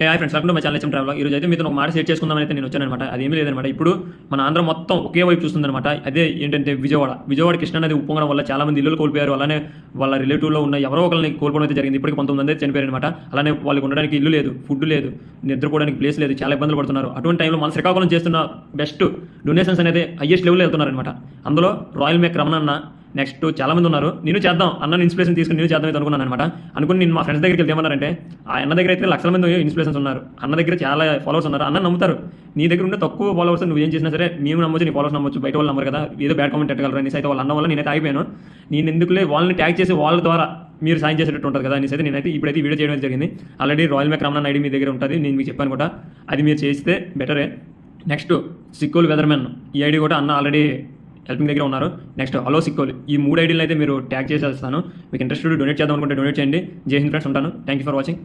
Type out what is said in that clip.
Hey friends welcome to my channel H M travel ఈరోజు అయితే మీతో ఒక మాట షేర్ చేసుకుందామని అయితే నేను వచ్చానమాట అదేమీ లేదనమాట ఇప్పుడు మన ఆంధ్ర మొత్తం ఒకే వైపు చూస్తుందన్నమాట. అదే ఏంటంటే విజయవాడ. విజయవాడ కృష్ణ నది ఉప్పొంగడం వల్ల చాలా మంది ఇల్లు కోల్పోయారు. అలానే వాళ్ళ రిలేటివ్లో ఉన్న ఎవరో ఒకరిని కోల్పోవడం అయితే జరిగింది. ఇప్పటికి పంతొమ్మిది మంది అయితే చనిపోయారు అనమాట అలానే వాళ్ళకి ఉండడానికి ఇల్లు లేదు ఫుడ్ లేదు నిద్రపోవడానికి ప్లేస్ లేదు చాలా ఇబ్బందులు పడుతున్నారు. అటువంటి టైంలో మన శ్రీకాకుళం చేస్తున్న బెస్ట్ డొనేషన్స్ అనేది హయ్యెస్ట్ లెవెల్లో వెళ్తున్నారనమాట అందులో రాయల్ మేక్ రమణ అన్న నెక్స్ట్ చాలామంది ఉన్నారు. నేను చేద్దాం. అన్న ఇన్స్పిరేషన్ తీసుకుని నేను చేద్దాం అనుకున్నాను అనమాట అనుకుని నేను మా ఫ్రెండ్స్ దగ్గరికి వెళ్తే ఏమన్నారంటే ఆ అన్న దగ్గర అయితే లక్షల మంది ఇన్స్పిరేషన్స్ ఉన్నారు. అన్న దగ్గర చాలా ఫాలోవర్స్ ఉన్నారు. అన్న నమ్ముతారు. నీ దగ్గర ఉంటే తక్కువ ఫాలోవర్స్ నువ్వు ఏం చేసినా సరే మేము నమ్మొచ్చు నీ ఫాలోవర్స్ నమ్మొచ్చు. బయట వాళ్ళు నమ్మరు కదా. ఏదో బ్యాడ్ కామెంట్ పెట్టగలరు? అనేసి అయితే వాళ్ళ అన్న వల్ల నేనైతే ఆగిపోయాను. నేను ఎందుకులే వాళ్ళని ట్యాగ్ చేసి వాళ్ళ ద్వారా మీరు సాయం చేసేటట్టు ఉంటుంది కదా? అనేసి అయితే నేనైతే ఇప్పుడైతే వీడియో చేయడం జరిగింది. Already royal make Ramana ID మీ దగ్గర ఉంటుంది. నేను మీకు చెప్పాను కూడా. అది మీరు చేస్తే బెటరే నెక్స్ట్ సిక్కోలు వెదర్మెన్ ఈ ఐడి కూడా అన్న ఆల్రెడీ హెల్పింగ్ దగ్గర ఉన్నారు. నెక్స్ట్ హలో సిక్కోలు ఈ మూడు ఐడీలు అయితే మీరు ట్యాగ్ చేసేస్తాను. మీకు ఇంట్రెస్ట్ డొనేట్ చేద్దాం అనుకుంటే డొనేట్ చేయండి. జై హింద్ ఫ్రెండ్స్ ఉంటాను. Thank you for watching